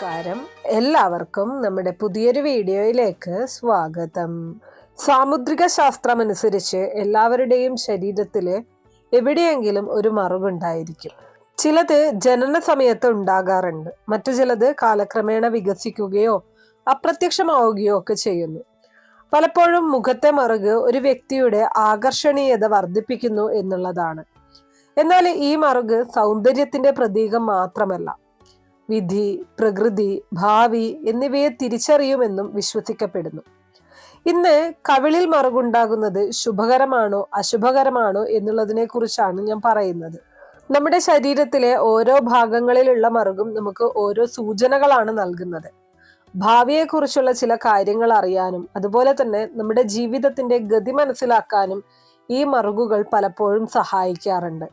നമസ്കാരം. എല്ലാവർക്കും നമ്മുടെ പുതിയൊരു വീഡിയോയിലേക്ക് സ്വാഗതം. സാമുദ്രിക ശാസ്ത്രമനുസരിച്ച് എല്ലാവരുടെയും ശരീരത്തിൽ എവിടെയെങ്കിലും ഒരു മറവുണ്ടായിരിക്കും. ചിലത് ജനന സമയത്ത് ഉണ്ടാകാറുണ്ട്. മറ്റു ചിലത് കാലക്രമേണ വികസിക്കുകയോ അപ്രത്യക്ഷമാവുകയോ ഒക്കെ ചെയ്യുന്നു. പലപ്പോഴും മുഖത്തെ മറുക് ഒരു വ്യക്തിയുടെ ആകർഷണീയത വർദ്ധിപ്പിക്കുന്നു എന്നുള്ളതാണ്. എന്നാൽ ഈ മറുക് സൗന്ദര്യത്തിന്റെ പ്രതീകം മാത്രമല്ല. വിധി പ്രകൃതി ഭാവി എന്നിവയെ തിരിച്ചറിയുമെന്നും വിശ്വസിക്കപ്പെടുന്നു. ഇന്ന് കവിളിൽ മറുകുണ്ടാകുന്നത് ശുഭകരമാണോ അശുഭകരമാണോ എന്നുള്ളതിനെ കുറിച്ചാണ് ഞാൻ പറയുന്നത്. നമ്മുടെ ശരീരത്തിലെ ഓരോ ഭാഗങ്ങളിലുള്ള മറുകും നമുക്ക് ഓരോ സൂചനകളാണ് നൽകുന്നത്. ഭാവിയെക്കുറിച്ചുള്ള ചില കാര്യങ്ങൾ അറിയാനും അതുപോലെ തന്നെ നമ്മുടെ ജീവിതത്തിന്റെ ഗതി മനസ്സിലാക്കാനും ഈ മറുകുകൾ പലപ്പോഴും സഹായിക്കാറുണ്ട്.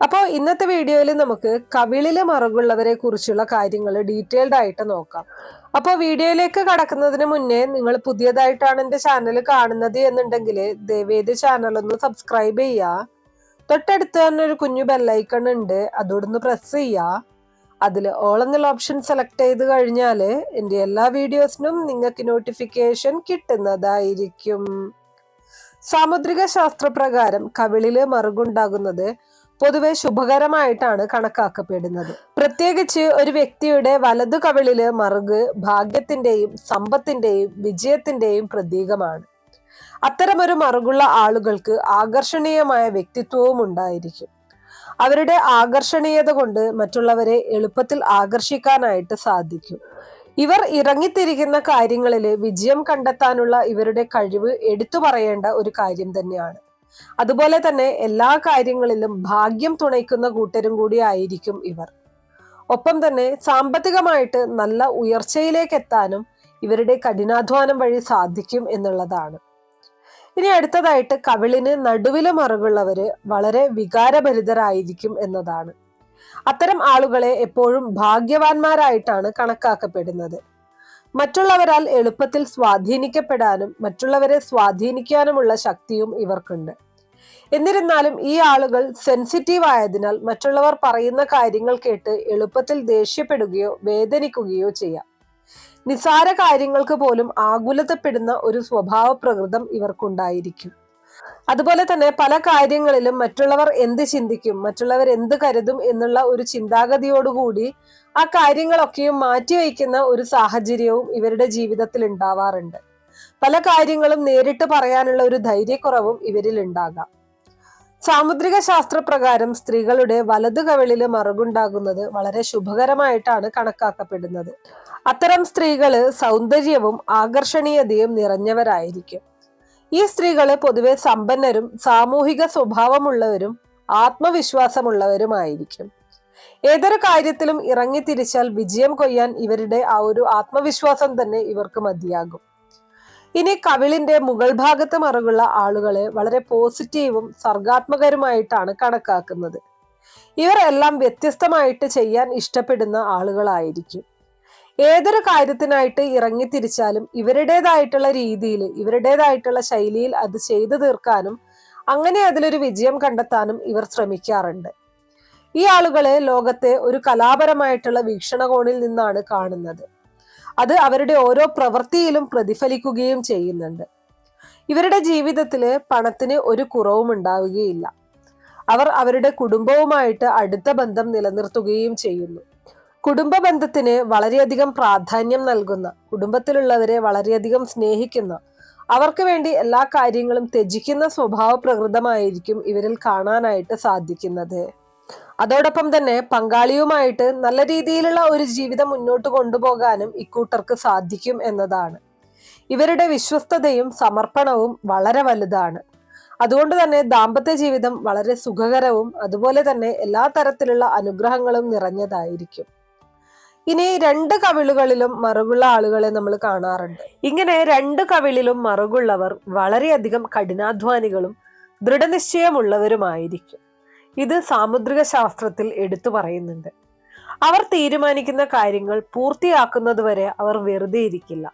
അപ്പോൾ ഇന്നത്തെ വീഡിയോയിൽ നമുക്ക് കവിളിലെ മറുകുള്ളവരെ കുറിച്ചുള്ള കാര്യങ്ങൾ ഡീറ്റെയിൽഡ് ആയിട്ട് നോക്കാം. അപ്പോൾ വീഡിയോയിലേക്ക് കടക്കുന്നതിന് മുന്നേ നിങ്ങൾ പുതിയതായിട്ടാണ് എന്റെ ചാനൽ കാണുന്നത് എന്നുണ്ടെങ്കിൽ ദയവേത് ചാനൽ ഒന്ന് സബ്സ്ക്രൈബ് ചെയ്യുക. തൊട്ടടുത്ത് തന്നെ ഒരു കുഞ്ഞു ബെല്ലൈക്കൺ ഉണ്ട്. അതോടൊന്ന് പ്രസ് ചെയ്യുക. അതിൽ ഓൾ എന്നുള്ള ഓപ്ഷൻ സെലക്ട് ചെയ്ത് കഴിഞ്ഞാൽ എന്റെ എല്ലാ വീഡിയോസിനും നിങ്ങൾക്ക് നോട്ടിഫിക്കേഷൻ കിട്ടുന്നതായിരിക്കും. സാമുദ്രിക ശാസ്ത്രപ്രകാരം കവിളിൽ മറുകുണ്ടാകുന്നത് പൊതുവെ ശുഭകരമായിട്ടാണ് കണക്കാക്കപ്പെടുന്നത്. പ്രത്യേകിച്ച് ഒരു വ്യക്തിയുടെ വലതു കവിളിൽ മറുക് ഭാഗ്യത്തിന്റെയും സമ്പത്തിന്റെയും വിജയത്തിന്റെയും പ്രതീകമാണ്. അത്തരമൊരു മറുകുള്ള ആളുകൾക്ക് ആകർഷണീയമായ വ്യക്തിത്വവും ഉണ്ടായിരിക്കും. അവരുടെ ആകർഷണീയത കൊണ്ട് മറ്റുള്ളവരെ എളുപ്പത്തിൽ ആകർഷിക്കാനായിട്ട് സാധിക്കും. ഇവർ ഇറങ്ങിത്തിരിക്കുന്ന കാര്യങ്ങളിൽ വിജയം കണ്ടെത്താനുള്ള ഇവരുടെ കഴിവ് എടുത്തു പറയേണ്ട ഒരു കാര്യം തന്നെയാണ്. അതുപോലെ തന്നെ എല്ലാ കാര്യങ്ങളിലും ഭാഗ്യം തുണയ്ക്കുന്ന കൂട്ടരും കൂടി ആയിരിക്കും ഇവർ. ഒപ്പം തന്നെ സാമ്പത്തികമായിട്ട് നല്ല ഉയർച്ചയിലേക്ക് എത്താനും ഇവരുടെ കഠിനാധ്വാനം വഴി സാധിക്കും എന്നുള്ളതാണ്. ഇനി അടുത്തതായിട്ട് കവിളിന് നടുവിൽ മറുകുള്ളവര് വളരെ വികാരഭരിതരായിരിക്കും എന്നതാണ്. അത്തരം ആളുകളെ എപ്പോഴും ഭാഗ്യവാന്മാരായിട്ടാണ് കണക്കാക്കപ്പെടുന്നത്. മറ്റുള്ളവരാൽ എളുപ്പത്തിൽ സ്വാധീനിക്കപ്പെടാനും മറ്റുള്ളവരെ സ്വാധീനിക്കാനുമുള്ള ശക്തിയും ഇവർക്കുണ്ട്. എന്നിരുന്നാലും ഈ ആളുകൾ സെൻസിറ്റീവ് ആയതിനാൽ മറ്റുള്ളവർ പറയുന്ന കാര്യങ്ങൾ കേട്ട് എളുപ്പത്തിൽ ദേഷ്യപ്പെടുകയോ വേദനിക്കുകയോ ചെയ്യാം. നിസാര കാര്യങ്ങൾക്ക് പോലും ആകുലതപ്പെടുന്ന ഒരു സ്വഭാവ പ്രകൃതം ഇവർക്കുണ്ടായിരിക്കും. അതുപോലെ തന്നെ പല കാര്യങ്ങളിലും മറ്റുള്ളവർ എന്ത് ചിന്തിക്കും മറ്റുള്ളവർ എന്ത് കരുതും എന്നുള്ള ഒരു ചിന്താഗതിയോടുകൂടി ആ കാര്യങ്ങളൊക്കെയും മാറ്റിവെക്കുന്ന ഒരു സാഹചര്യവും ഇവരുടെ ജീവിതത്തിൽ ഉണ്ടാവാറുണ്ട്. പല കാര്യങ്ങളും നേരിട്ട് പറയാനുള്ള ഒരു ധൈര്യക്കുറവും ഇവരിൽ ഉണ്ടാകാം സാമുദ്രിക ശാസ്ത്രപ്രകാരം സ്ത്രീകളുടെ വലതു കവിളിൽ മറുകുണ്ടാകുന്നത് വളരെ ശുഭകരമായിട്ടാണ് കണക്കാക്കപ്പെടുന്നത്. അത്തരം സ്ത്രീകൾ സൗന്ദര്യവും ആകർഷണീയതയും നിറഞ്ഞവരായിരിക്കും. ഈ സ്ത്രീകൾ പൊതുവെ സമ്പന്നരും സാമൂഹിക സ്വഭാവമുള്ളവരും ആത്മവിശ്വാസമുള്ളവരുമായിരിക്കും. ഏതൊരു കാര്യത്തിലും ഇറങ്ങിത്തിരിച്ചാൽ വിജയം കൊയ്യാൻ ഇവരുടെ ആ ഒരു ആത്മവിശ്വാസം തന്നെ ഇവർക്ക് മതിയാകും. ഇനി കവിളിന്റെ മുകൾ ഭാഗത്ത് മറവുള്ള ആളുകളെ വളരെ പോസിറ്റീവും സർഗാത്മകരുമായിട്ടാണ് കണക്കാക്കുന്നത്. ഇവർ എല്ലാം വ്യത്യസ്തമായിട്ട് ചെയ്യാൻ ഇഷ്ടപ്പെടുന്ന ആളുകളായിരിക്കും. ഏതൊരു കാര്യത്തിനായിട്ട് ഇറങ്ങി തിരിച്ചാലും ഇവരുടേതായിട്ടുള്ള രീതിയിൽ ഇവരുടേതായിട്ടുള്ള ശൈലിയിൽ അത് ചെയ്തു തീർക്കാനും അങ്ങനെ അതിലൊരു വിജയം കണ്ടെത്താനും ഇവർ ശ്രമിക്കാറുണ്ട്. ഈ ആളുകളെ ലോകത്തെ ഒരു കലാപരമായിട്ടുള്ള വീക്ഷണകോണിൽ നിന്നാണ് കാണുന്നത്. അത് അവരുടെ ഓരോ പ്രവൃത്തിയിലും പ്രതിഫലിക്കുകയും ചെയ്യുന്നുണ്ട്. ഇവരുടെ ജീവിതത്തിൽ പണത്തിന് ഒരു കുറവും ഉണ്ടാവുകയില്ല. അവർ അവരുടെ കുടുംബവുമായിട്ട് അടുത്ത ബന്ധം നിലനിർത്തുകയും ചെയ്യുന്നു. കുടുംബ ബന്ധത്തിന് വളരെയധികം പ്രാധാന്യം നൽകുന്ന കുടുംബത്തിലുള്ളവരെ വളരെയധികം സ്നേഹിക്കുന്ന അവർക്ക് വേണ്ടി എല്ലാ കാര്യങ്ങളും ത്യജിക്കുന്ന സ്വഭാവ പ്രകൃതമായിരിക്കും ഇവരിൽ കാണാനായിട്ട് സാധിക്കുന്നത്. അതോടൊപ്പം തന്നെ പങ്കാളിയുമായിട്ട് നല്ല രീതിയിലുള്ള ഒരു ജീവിതം മുന്നോട്ട് കൊണ്ടുപോകാനും ഇക്കൂട്ടർക്ക് സാധിക്കും എന്നതാണ്. ഇവരുടെ വിശ്വസ്തതയും സമർപ്പണവും വളരെ വലുതാണ്. അതുകൊണ്ട് തന്നെ ദാമ്പത്യ ജീവിതം വളരെ സുഖകരവും അതുപോലെ തന്നെ എല്ലാ തരത്തിലുള്ള അനുഗ്രഹങ്ങളും നിറഞ്ഞതായിരിക്കും. ഇനി രണ്ട് കവിളുകളിലും മറുകുള്ള ആളുകളെ നമ്മൾ കാണാറുണ്ട്. ഇങ്ങനെ രണ്ട് കവിളിലും മറുകുള്ളവർ വളരെയധികം കഠിനാധ്വാനികളും ദൃഢനിശ്ചയമുള്ളവരുമായിരിക്കും. ഇത് സാമുദ്രിക ശാസ്ത്രത്തിൽ എടുത്തു പറയുന്നുണ്ട്. അവർ തീരുമാനിക്കുന്ന കാര്യങ്ങൾ പൂർത്തിയാക്കുന്നതുവരെ അവർ വെറുതെ ഇരിക്കില്ല.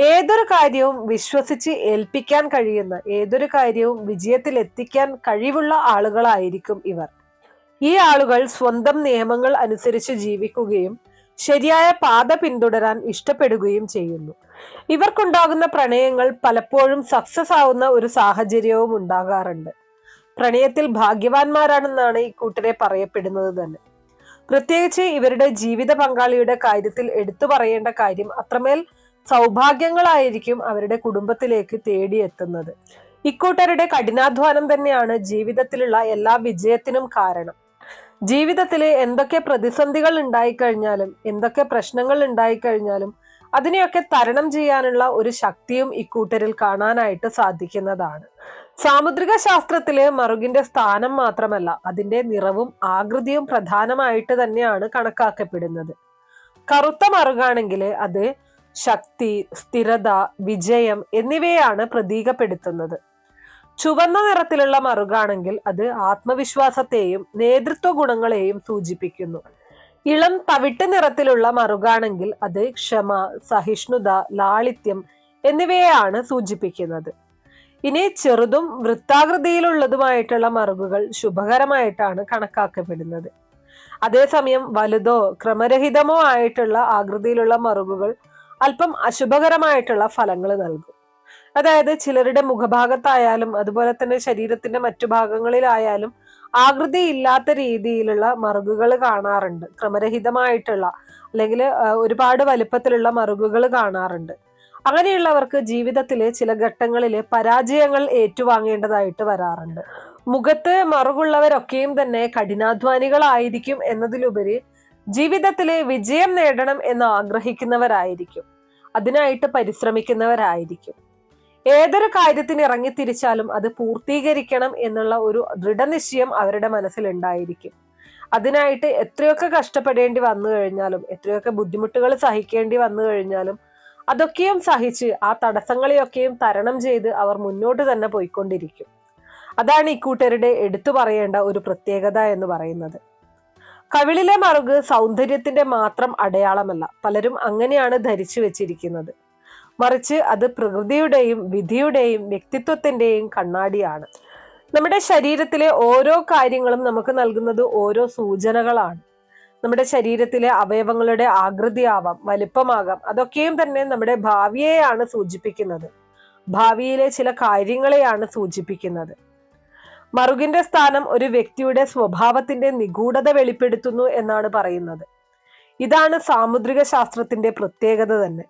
ഏതൊരു കാര്യവും വിശ്വസിച്ച് ഏൽപ്പിക്കാൻ കഴിയുന്ന ഏതൊരു കാര്യവും വിജയത്തിൽ എത്തിക്കാൻ കഴിവുള്ള ആളുകളായിരിക്കും ഇവർ. ഈ ആളുകൾ സ്വന്തം നിയമങ്ങൾ അനുസരിച്ച് ജീവിക്കുകയും ശരിയായ പാത പിന്തുടരാൻ ഇഷ്ടപ്പെടുകയും ചെയ്യുന്നു. ഇവർക്കുണ്ടാകുന്ന പ്രണയങ്ങൾ പലപ്പോഴും സക്സസ് ആവുന്ന ഒരു സാഹചര്യവും ഉണ്ടാകാറുണ്ട്. പ്രണയത്തിൽ ഭാഗ്യവാന്മാരാണെന്നാണ് ഈ കൂട്ടരെ പറയപ്പെടുന്നത് തന്നെ. പ്രത്യേകിച്ച് ഇവരുടെ ജീവിത പങ്കാളിയുടെ കാര്യത്തിൽ എടുത്തു പറയേണ്ട കാര്യം അത്രമേൽ സൗഭാഗ്യങ്ങളായിരിക്കും അവരുടെ കുടുംബത്തിലേക്ക് തേടിയെത്തുന്നത്. ഇക്കൂട്ടരുടെ കഠിനാധ്വാനം തന്നെയാണ് ജീവിതത്തിലുള്ള എല്ലാ വിജയത്തിനും കാരണം. ജീവിതത്തിലെ എന്തൊക്കെ പ്രതിസന്ധികൾ ഉണ്ടായിക്കഴിഞ്ഞാലും എന്തൊക്കെ പ്രശ്നങ്ങൾ ഉണ്ടായിക്കഴിഞ്ഞാലും അതിനെയൊക്കെ തരണം ചെയ്യാനുള്ള ഒരു ശക്തിയും ഇക്കൂട്ടരിൽ കാണാനായിട്ട് സാധിക്കുന്നതാണ്. സാമുദ്രിക ശാസ്ത്രത്തിലെ മറുകിന്റെ സ്ഥാനം മാത്രമല്ല അതിന്റെ നിറവും ആകൃതിയും പ്രധാനമായിട്ട് തന്നെയാണ് കണക്കാക്കപ്പെടുന്നത്. കറുത്ത മറുകാണെങ്കിൽ അത് ശക്തി സ്ഥിരത വിജയം എന്നിവയാണ് പ്രതീകപ്പെടുത്തുന്നത്. ചുവന്ന നിറത്തിലുള്ള മറുകാണെങ്കിൽ അത് ആത്മവിശ്വാസത്തെയും നേതൃത്വ ഗുണങ്ങളെയും സൂചിപ്പിക്കുന്നു. ഇളം തവിട്ട് നിറത്തിലുള്ള മറുകാണെങ്കിൽ അത് ക്ഷമ സഹിഷ്ണുത ലാളിത്യം എന്നിവയെയാണ് സൂചിപ്പിക്കുന്നത്. ഇനി ചെറുതും വൃത്താകൃതിയിലുള്ളതുമായിട്ടുള്ള മറുകുകൾ ശുഭകരമായിട്ടാണ് കണക്കാക്കപ്പെടുന്നത്. അതേസമയം വലുതോ ക്രമരഹിതമോ ആയിട്ടുള്ള ആകൃതിയിലുള്ള മറുകുകൾ അല്പം അശുഭകരമായിട്ടുള്ള ഫലങ്ങൾ നൽകും. അതായത് ചിലരുടെ മുഖഭാഗത്തായാലും അതുപോലെ തന്നെ ശരീരത്തിന്റെ മറ്റു ഭാഗങ്ങളിലായാലും ആകൃതി ഇല്ലാത്ത രീതിയിലുള്ള മറുകുകൾ കാണാറുണ്ട്. ക്രമരഹിതമായിട്ടുള്ള അല്ലെങ്കിൽ ഒരുപാട് വലിപ്പത്തിലുള്ള മറുകുകൾ കാണാറുണ്ട്. അങ്ങനെയുള്ളവർക്ക് ജീവിതത്തിലെ ചില ഘട്ടങ്ങളിൽ പരാജയങ്ങൾ ഏറ്റുവാങ്ങേണ്ടതായിട്ട് വരാറുണ്ട്. മുഖത്ത് മറുകുള്ളവരൊക്കെയും തന്നെ കഠിനാധ്വാനികളായിരിക്കും എന്നതിലുപരി ജീവിതത്തിലെ വിജയം നേടണം എന്ന് ആഗ്രഹിക്കുന്നവരായിരിക്കും. അതിനായിട്ട് പരിശ്രമിക്കുന്നവരായിരിക്കും. ഏതൊരു കാര്യത്തിന് ഇറങ്ങിത്തിരിച്ചാലും അത് പൂർത്തീകരിക്കണം എന്നുള്ള ഒരു ദൃഢനിശ്ചയം അവരുടെ മനസ്സിലുണ്ടായിരിക്കും. അതിനായിട്ട് എത്രയൊക്കെ കഷ്ടപ്പെടേണ്ടി വന്നു കഴിഞ്ഞാലും എത്രയൊക്കെ ബുദ്ധിമുട്ടുകൾ സഹിക്കേണ്ടി വന്നു കഴിഞ്ഞാലും അതൊക്കെയും സഹിച്ച് ആ തടസ്സങ്ങളെയൊക്കെയും തരണം ചെയ്ത് അവർ മുന്നോട്ട് തന്നെ പോയിക്കൊണ്ടിരിക്കും. അതാണ് ഇക്കൂട്ടരുടെ എടുത്തു പറയേണ്ട ഒരു പ്രത്യേകത എന്ന് പറയുന്നത്. കവിളിലെ മറുക് സൗന്ദര്യത്തിന്റെ മാത്രം അടയാളമല്ല പലരും അങ്ങനെയാണ് ധരിച്ചു വെച്ചിരിക്കുന്നത്. മറിച്ച് അത് പ്രകൃതിയുടെയും വിധിയുടെയും വ്യക്തിത്വത്തിന്റെയും കണ്ണാടിയാണ്. നമ്മുടെ ശരീരത്തിലെ ഓരോ കാര്യങ്ങളും നമുക്ക് നൽകുന്നത് ഓരോ സൂചനകളാണ്. നമ്മുടെ ശരീരത്തിലെ അവയവങ്ങളുടെ ആകൃതിയാവാം വലിപ്പമാകാം. അതൊക്കെയും തന്നെ നമ്മുടെ ഭാവിയെയാണ് സൂചിപ്പിക്കുന്നത്. ഭാവിയിലെ ചില കാര്യങ്ങളെയാണ് സൂചിപ്പിക്കുന്നത്. മറുകിന്റെ സ്ഥാനം ഒരു വ്യക്തിയുടെ സ്വഭാവത്തിന്റെ നിഗൂഢത വെളിപ്പെടുത്തുന്നു എന്നാണ് പറയുന്നത്. ഇതാണ് സാമുദ്രിക ശാസ്ത്രത്തിന്റെ പ്രത്യേകത തന്നെ.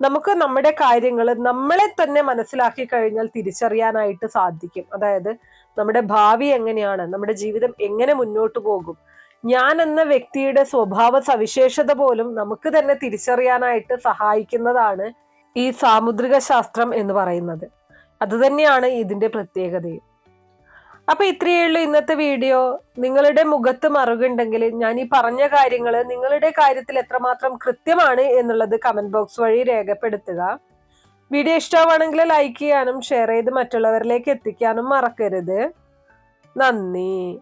നമുക്ക് നമ്മുടെ കാര്യങ്ങൾ നമ്മളെ തന്നെ മനസ്സിലാക്കി കഴിഞ്ഞാൽ തിരിച്ചറിയാനായിട്ട് സാധിക്കും. അതായത് നമ്മുടെ ഭാവി എങ്ങനെയാണ് നമ്മുടെ ജീവിതം എങ്ങനെ മുന്നോട്ട് പോകും ഞാൻ എന്ന വ്യക്തിയുടെ സ്വഭാവ സവിശേഷത പോലും നമുക്ക് തന്നെ തിരിച്ചറിയാനായിട്ട് സഹായിക്കുന്നതാണ് ഈ സാമുദ്രിക ശാസ്ത്രം എന്ന് പറയുന്നത്. അതുതന്നെയാണ് ഇതിന്റെ പ്രത്യേകതയും. അപ്പൊ ഇത്രയേ ഉള്ളൂ ഇന്നത്തെ വീഡിയോ. നിങ്ങളുടെ മുഖത്ത് മറുകുണ്ടെങ്കിൽ ഞാൻ ഈ പറഞ്ഞ കാര്യങ്ങൾ നിങ്ങളുടെ കാര്യത്തിൽ എത്രമാത്രം കൃത്യമാണ് എന്നുള്ളത് കമന്റ് ബോക്സ് വഴി രേഖപ്പെടുത്തുക. വീഡിയോ ഇഷ്ടമാണെങ്കിൽ ലൈക്ക് ചെയ്യാനും ഷെയർ ചെയ്ത് മറ്റുള്ളവരിലേക്ക് എത്തിക്കാനും മറക്കരുത്. നന്ദി.